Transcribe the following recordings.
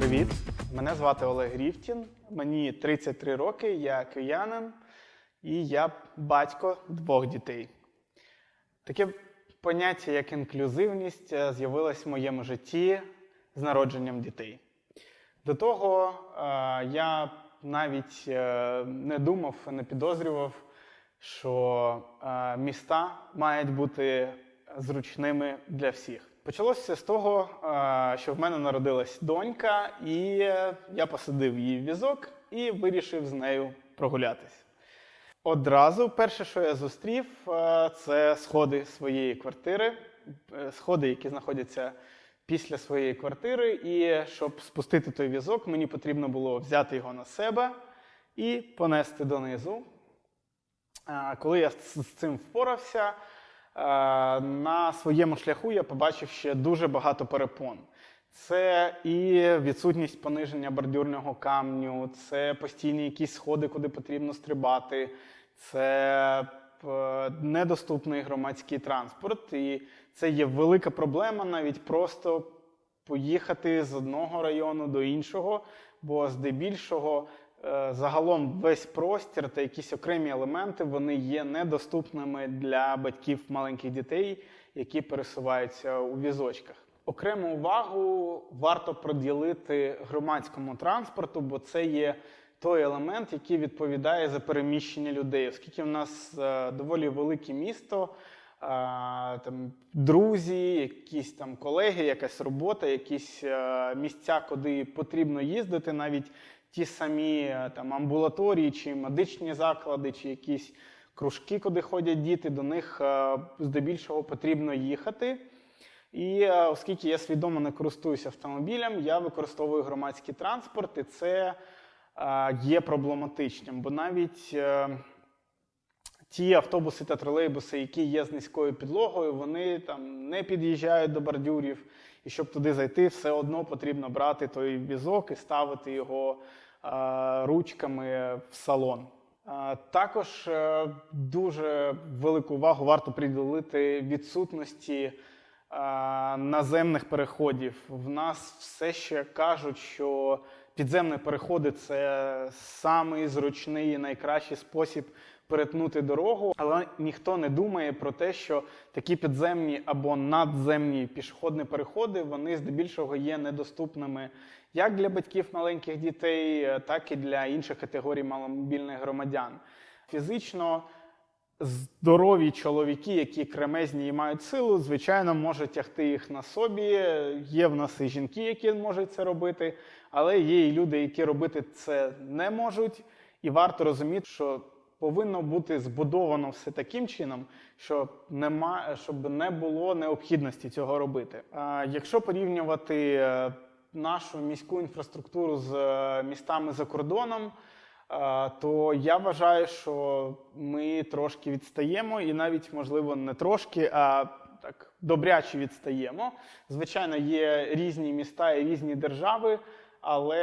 Привіт! Мене звати Олег Рівтін, мені 33 роки, я киянин і я батько двох дітей. Таке поняття, як інклюзивність, е, з'явилось в моєму житті з народженням дітей. До того е, я навіть е, не думав, не підозрював, що міста мають бути зручними для всіх. Почалося з того, е, що в мене народилась донька, і я посадив її в візок і вирішив з нею прогулятись. Одразу перше, що я зустрів, е, це сходи своєї квартири, е, сходи, які знаходяться після своєї квартири. І щоб спустити той візок, мені потрібно було взяти його на себе і понести донизу. Коли я з цим впорався, на своєму шляху я побачив ще дуже багато перепон. Це і відсутність пониження бордюрного камню, це постійні якісь сходи, куди потрібно стрибати, це е, недоступний громадський транспорт. І це є велика проблема навіть просто поїхати з одного району до іншого, бо здебільшого е, загалом весь простір та якісь окремі елементи вони є недоступними для батьків маленьких дітей, які пересуваються у візочках. Окрему увагу варто приділити громадському транспорту, бо це є той елемент, який відповідає за переміщення людей, оскільки в нас е, доволі велике місто, е, там друзі, якісь там колеги, якась робота, якісь е, місця, куди потрібно їздити, навіть ті самі е, там амбулаторії, чи медичні заклади, чи якісь кружки, куди ходять діти, до них е, здебільшого потрібно їхати. І е, оскільки я свідомо не користуюся автомобілем, я використовую громадський транспорт, і це є проблематичним. Бо навіть ті автобуси та тролейбуси, які є з низькою підлогою, вони там не під'їжджають до бордюрів. І щоб туди зайти, все одно потрібно брати той візок і ставити його е, ручками в салон. Е, Також е, дуже велику увагу варто приділити відсутності наземних переходів. В нас все ще кажуть, що підземні переходи це самий зручний і найкращий спосіб перетнути дорогу, але ніхто не думає про те, що такі підземні або надземні пішохідні переходи вони здебільшого є недоступними як для батьків маленьких дітей, так і для інших категорій маломобільних громадян. Фізично здорові чоловіки, які кремезні і мають силу, звичайно, можуть тягти їх на собі. Є в нас і жінки, які можуть це робити, але є і люди, які робити це не можуть. І варто розуміти, що повинно бути збудовано все таким чином, щоб нема, щоб не було необхідності цього робити. А якщо порівнювати е, нашу міську інфраструктуру з е, містами за кордоном, е, то я вважаю, що ми трошки відстаємо, і навіть, можливо, не трошки, а так добряче відстаємо. Звичайно, є різні міста і різні держави, але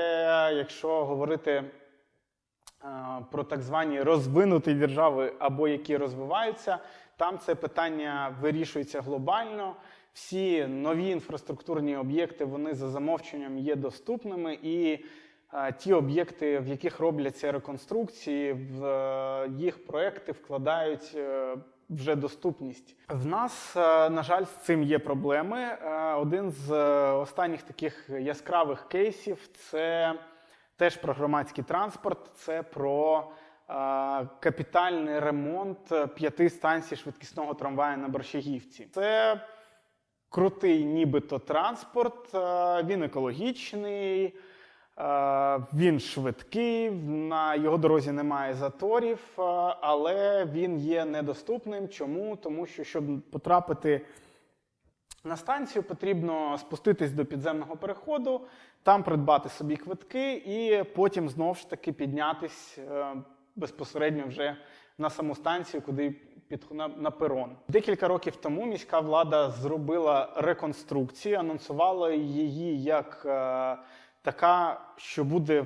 якщо говорити про так звані розвинуті держави або які розвиваються, там це питання вирішується глобально. Всі нові інфраструктурні об'єкти вони за замовченням є доступними, і ті об'єкти, в яких робляться реконструкції, в е, їх проекти вкладають е, вже доступність. В нас, е, на жаль, з цим є проблеми. Один з останніх таких яскравих кейсів це теж про громадський транспорт, це про е, капітальний ремонт е, п'яти станцій швидкісного трамваю на Борщагівці. Це крутий, нібито транспорт, е, він екологічний, е, він швидкий, на його дорозі немає заторів, е, але він є недоступним. Чому? Тому що, щоб потрапити на станцію, потрібно спуститись до підземного переходу, там придбати собі квитки і потім знову ж таки піднятись е, безпосередньо вже на саму станцію, куди під на, на перон. Декілька років тому міська влада зробила реконструкцію, анонсувала її як е, така, що буде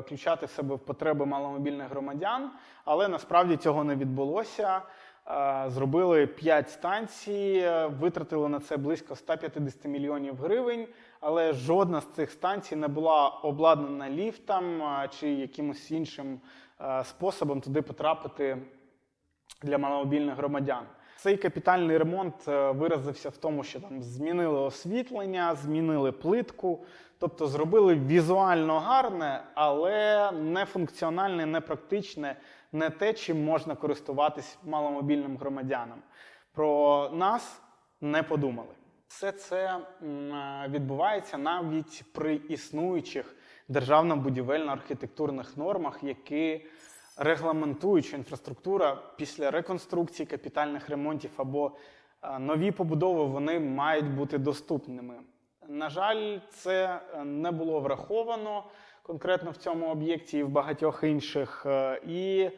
включати в себе потреби маломобільних громадян, але насправді цього не відбулося. Е, Зробили 5 станцій, е, витратили на це близько 150 мільйонів гривень, але жодна з цих станцій не була обладнана ліфтом чи якимось іншим способом туди потрапити для маломобільних громадян. Цей капітальний ремонт е, виразився в тому, що там змінили освітлення, змінили плитку, тобто зробили візуально гарне, але не функціональне, не практичне, не те, чим можна користуватись маломобільним громадянам. Про нас не подумали. Все це е, відбувається навіть при існуючих державно-будівельно-архітектурних нормах, які регламентують, що інфраструктура після реконструкції, капітальних ремонтів або е, нові побудови вони мають бути доступними. На жаль, це е, не було враховано конкретно в цьому об'єкті і в багатьох інших. е, І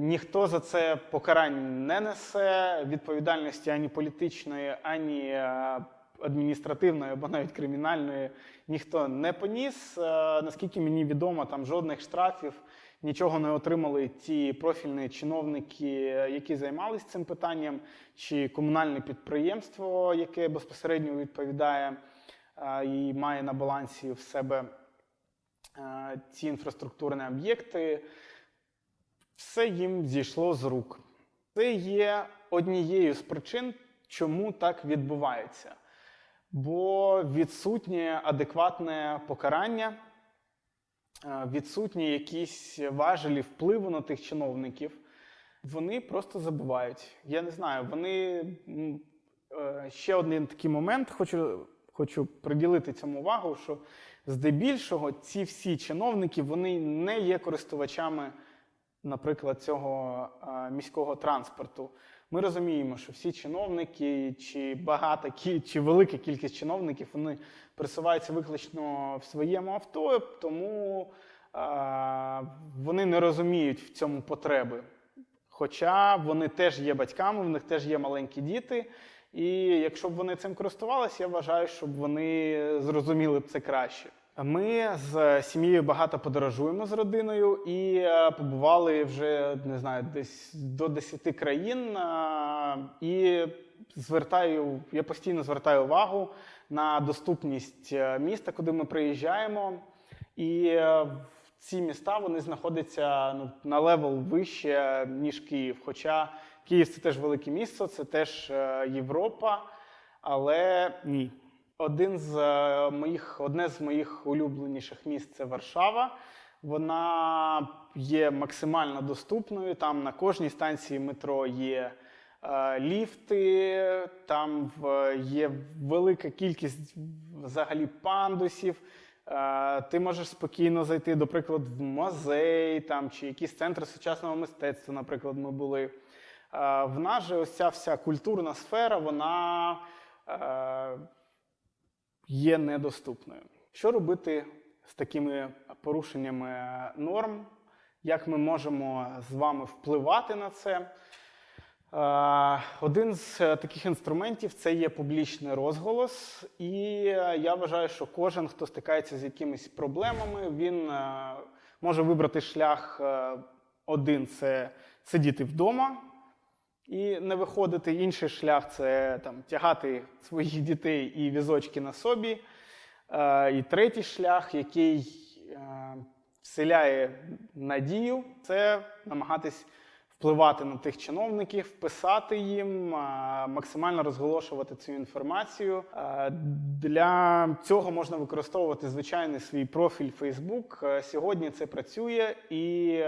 ніхто за це покарань не несе відповідальності ані політичної, ані е, адміністративної або навіть кримінальної ніхто не поніс. Е, Наскільки мені відомо, там жодних штрафів нічого не отримали ті профільні чиновники, які займалися цим питанням, чи комунальне підприємство, яке безпосередньо відповідає і має на балансі в себе ці інфраструктурні об'єкти. Все їм зійшло з рук. Це є однією з причин, чому так відбувається. Бо відсутнє адекватне покарання, е, відсутні якісь важелі впливу на тих чиновників. Вони просто забувають. Я не знаю, вони е, ще один такий момент хочу, хочу приділити цьому увагу, що здебільшого ці всі чиновники вони не є користувачами наприклад, цього е, міського транспорту. Ми розуміємо, що всі чиновники, чи багата чи велика кількість чиновників, вони пересуваються виключно в своєму авто, тому е, вони не розуміють в цьому потреби. Хоча вони теж є батьками, в них теж є маленькі діти. І якщо б вони цим користувалися, я вважаю, щоб вони зрозуміли б це краще. Ми з сім'єю багато подорожуємо з родиною і е, побували вже не знаю, десь до 10 країн. е, І звертаю, я постійно звертаю увагу на доступність е, міста, куди ми приїжджаємо. І ці міста вони знаходяться ну, на левел вище, ніж Київ. Хоча Київ це теж велике місто, це теж е, Європа, але ні. Один з е, моїх, одне з моїх улюбленіших міст це Варшава. Вона є максимально доступною. Там на кожній станції метро є е, ліфти, там є велика кількість взагалі пандусів. Е, Ти можеш спокійно зайти, до прикладу, в музей там, чи якісь центри сучасного мистецтва, наприклад, ми були. Е, В нас же ось ця вся культурна сфера, вона е, є недоступною. Що робити з такими порушеннями норм? Як ми можемо з вами впливати на це? Е, Один з таких інструментів це є публічний розголос, і я вважаю, що кожен, хто стикається з якимись проблемами, він може вибрати шлях один це сидіти вдома і не виходити. Інший шлях це там тягати своїх дітей і візочки на собі. Е, І третій шлях, який е, вселяє надію, це намагатись впливати на тих чиновників, писати їм, е, максимально розголошувати цю інформацію. Для цього можна використовувати звичайний свій профіль Facebook. Сьогодні це працює і.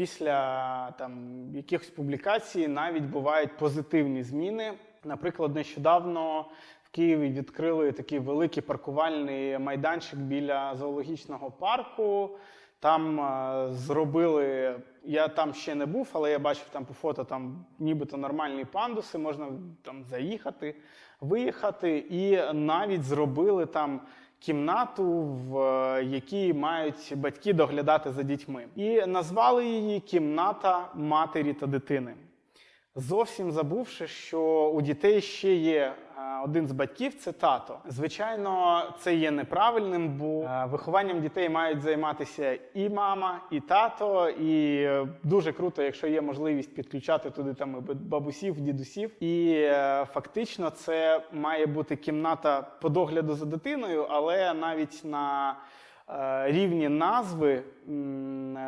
Після там якихось публікацій навіть бувають позитивні зміни. Наприклад, нещодавно в Києві відкрили такий великий паркувальний майданчик біля зоологічного парку. Там е, зробили. Я там ще не був, але я бачив там по фото там нібито нормальні пандуси, можна там заїхати, виїхати, і навіть зробили там кімнату, в якій мають батьки доглядати за дітьми. І назвали її Кімната матері та дитини. зовсім забувши, що у дітей ще є один з батьків це тато. Звичайно, це є неправильним, бо вихованням дітей мають займатися і мама, і тато. І е, дуже круто, якщо є можливість підключати туди там бабусів, дідусів. І е, фактично це має бути кімната по догляду за дитиною, але навіть на е, рівні назви е,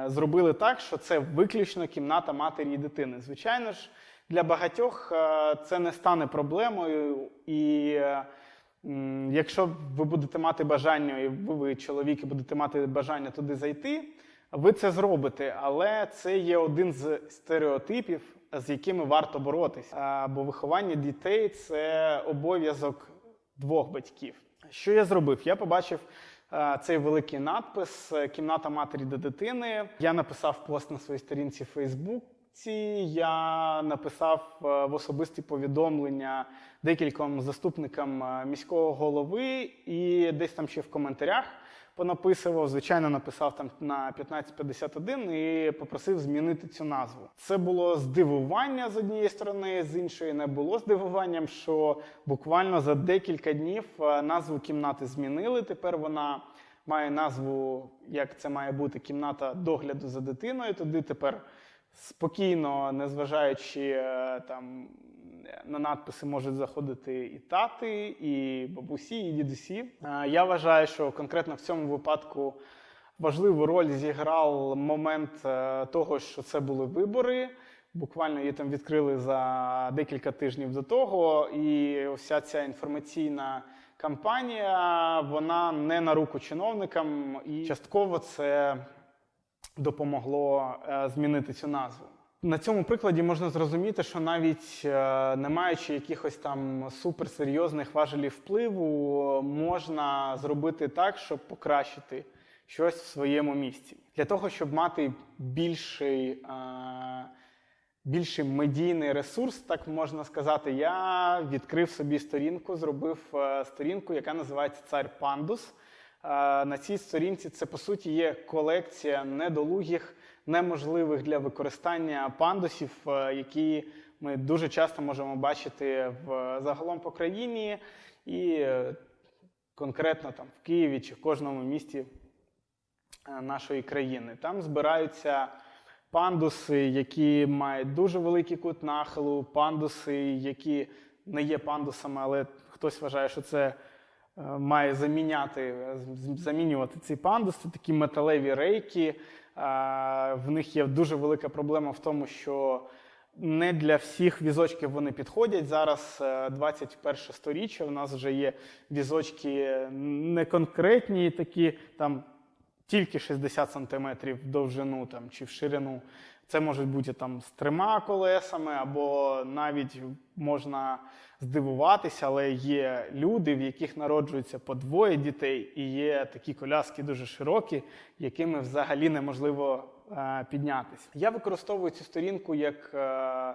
зробили так, що це виключно кімната матері і дитини. Звичайно ж, для багатьох е, це не стане проблемою, і е, якщо ви будете мати бажання, і ви, ви чоловік, і будете мати бажання туди зайти, ви це зробите. Але це є один з стереотипів, з якими варто боротися. Бо виховання дітей це обов'язок двох батьків. Що я зробив? Я побачив е, цей великий надпис е, Кімната матері до дитини. Я написав пост на своїй сторінці в Фейсбуці. Я написав е, в особисті повідомлення декільком заступникам е, міського голови, і десь там ще в коментарях понаписував. Звичайно, написав там на 1551 і попросив змінити цю назву. Це було здивування з однієї сторони, з іншої не було здивуванням, що буквально за декілька днів е, назву кімнати змінили. Тепер вона має назву, як це має бути, кімната догляду за дитиною. Туди тепер спокійно, незважаючи е, там. На надписи можуть заходити і тати, і бабусі, і дідусі. Е, Я вважаю, що конкретно в цьому випадку важливу роль зіграв момент е, того, що це були вибори. Буквально її там відкрили за декілька тижнів до того, і вся ця інформаційна кампанія вона не на руку чиновникам, і частково це допомогло е, змінити цю назву. На цьому прикладі можна зрозуміти, що навіть е, не маючи якихось там суперсерйозних важелів впливу, можна зробити так, щоб покращити щось в своєму місці. Для того, щоб мати більший, е, більший медійний ресурс, так можна сказати, я відкрив собі сторінку, зробив сторінку, яка називається Цар Пандус. На цій сторінці це по суті є колекція недолугих, неможливих для використання пандусів, е, які ми дуже часто можемо бачити в загалом по країні, і е, конкретно там в Києві чи в кожному місті е, нашої країни. Там збираються пандуси, які мають дуже великий кут нахилу, пандуси, які не є пандусами, але хтось вважає, що це має заміняти, е, замінювати ці пандуси, такі металеві рейки. В них є дуже велика проблема в тому, що не для всіх візочків вони підходять. Зараз е, 21 сторіччя. У нас вже є візочки не конкретні, такі там тільки 60 сантиметрів в довжину там, чи в ширину. Це можуть бути там з трьома колесами, або навіть можна здивуватися, але є люди, в яких народжується по двоє дітей, і є такі коляски дуже широкі, якими взагалі неможливо е, піднятися. Я використовую цю сторінку як. Е,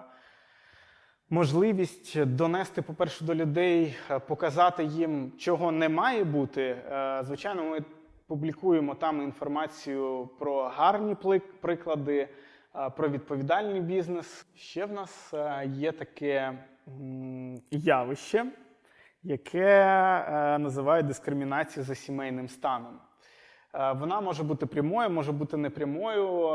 можливість донести, по-перше, до людей, е, показати їм, чого не має бути. Е, Звичайно, ми публікуємо там інформацію про гарні приклади, е, про відповідальний бізнес. Ще в нас е, є таке явище, яке е, називають дискримінацією за сімейним станом. Вона може бути прямою, може бути непрямою.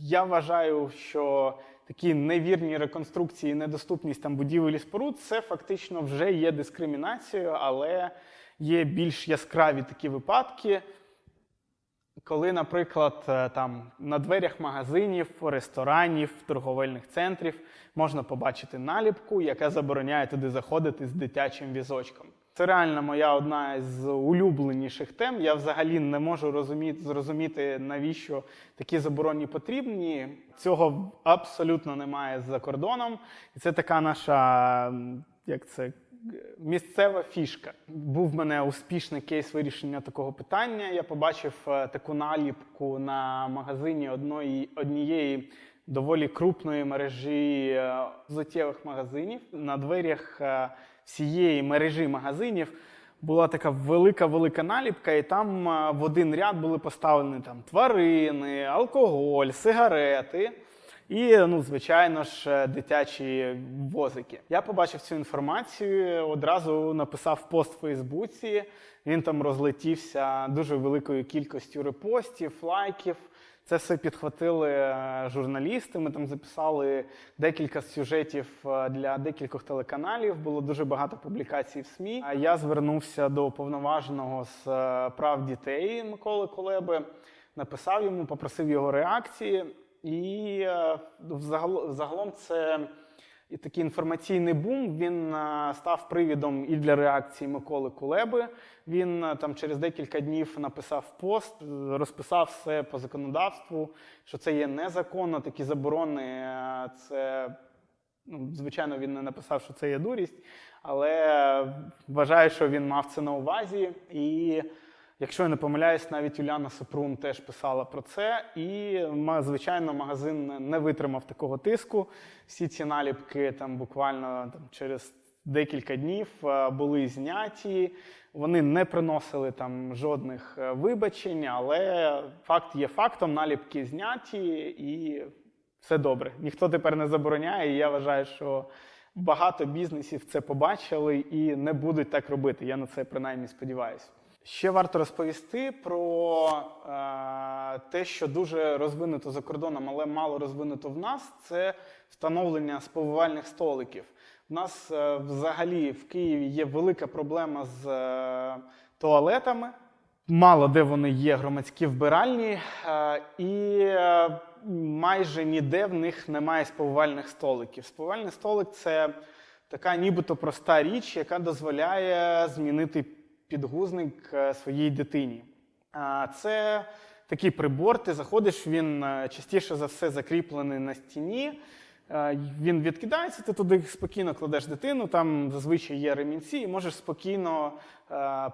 Я вважаю, що такі невірні реконструкції, недоступність там будівель і споруд це фактично вже є дискримінацією, але є більш яскраві такі випадки, коли, наприклад, е, там на дверях магазинів, ресторанів, торговельних центрів можна побачити наліпку, яка забороняє туди заходити з дитячим візочком. Це реально моя одна з улюбленіших тем. Я взагалі не можу розуміти, зрозуміти, навіщо такі заборони потрібні. Цього абсолютно немає за кордоном. І це така наша, як це, місцева фішка. Був в мене успішний кейс вирішення такого питання. Я побачив е, таку наліпку на магазині одної, однієї доволі крупної мережі е, взуттєвих магазинів. На дверях е, всієї мережі магазинів була така велика-велика наліпка, і там е, в один ряд були поставлені там тварини, алкоголь, сигарети. І, ну, звичайно ж, е, дитячі возики. Я побачив цю інформацію, одразу написав пост в Фейсбуці. Він там розлетівся дуже великою кількістю репостів, лайків. Це все підхватили е, журналісти. Ми там записали декілька сюжетів е, для декількох телеканалів. Було дуже багато публікацій в СМІ. А я звернувся до повноваженого з прав дітей Миколи Колеби, написав йому, попросив його реакції. І е, взагал- загалом це і такий інформаційний бум. Він е, став привідом і для реакції Миколи Кулеби. Він е, там через декілька днів написав пост, розписав все по законодавству, що це є незаконно, такі заборони. Це ну, звичайно він не написав, що це є дурість, але вважаю, що він мав це на увазі. І якщо я не помиляюсь, навіть Уляна Супрун теж писала про це. І звичайно, магазин не витримав такого тиску. Всі ці наліпки там буквально там, через декілька днів е, були зняті. Вони не приносили там жодних е, вибачень, але факт є фактом, наліпки зняті і все добре. Ніхто тепер не забороняє. І я вважаю, що багато бізнесів це побачили і не будуть так робити. Я на це принаймні сподіваюся. Ще варто розповісти про е, те, що дуже розвинуто за кордоном, але мало розвинуто в нас. Це встановлення сповивальних столиків. У нас е, взагалі в Києві є велика проблема з е, туалетами. Мало де вони є громадські вбиральні, е, і е, майже ніде в них немає сповивальних столиків. Сповивальний столик це така нібито проста річ, яка дозволяє змінити підгузник е, своїй дитині. Це такий прибор, ти заходиш, він е, частіше за все закріплений на стіні. Е, Він відкидається, ти туди спокійно кладеш дитину, там зазвичай є ремінці, і можеш спокійно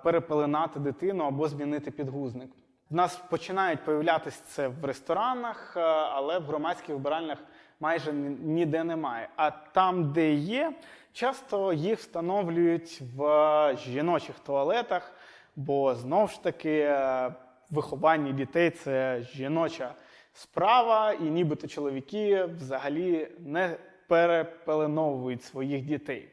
перепеленати дитину або змінити підгузник. В нас починають появлятися це в ресторанах, е, але в громадських вбиральнях майже ніде немає. А там, де є, часто їх встановлюють в жіночих туалетах, бо знову ж таки е, виховання дітей це жіноча справа, і нібито чоловіки взагалі не перепеленовують своїх дітей.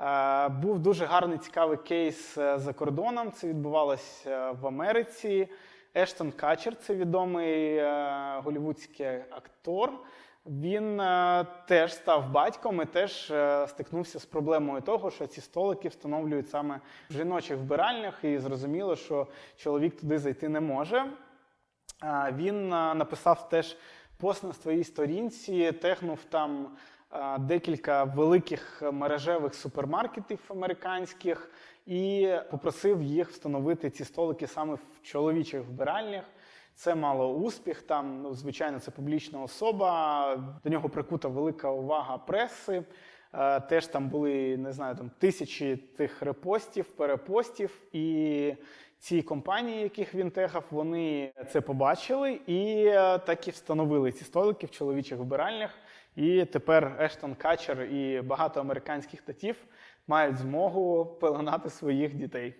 Е, Був дуже гарний цікавий кейс е, за кордоном. Це відбувалось е, в Америці. Ештон Качер, це відомий е, голівудський актор. Він е, теж став батьком і теж е, стикнувся з проблемою того, що ці столики встановлюють саме в жіночих вбиральнях, і зрозуміло, що чоловік туди зайти не може. Він написав теж пост на своїй сторінці, технув там декілька великих мережевих супермаркетів американських і попросив їх встановити ці столики саме в чоловічих вбиральнях. Це мало успіх. Там, ну, звичайно, це публічна особа. До нього прикута велика увага преси. Е, Теж там були не знаю, там тисячі тих репостів, перепостів, і ці компанії, яких він тегав, вони це побачили і е, так і встановили ці столики в чоловічих вбиральнях. І тепер Ештон Качер і багато американських татів мають змогу пеленати своїх дітей.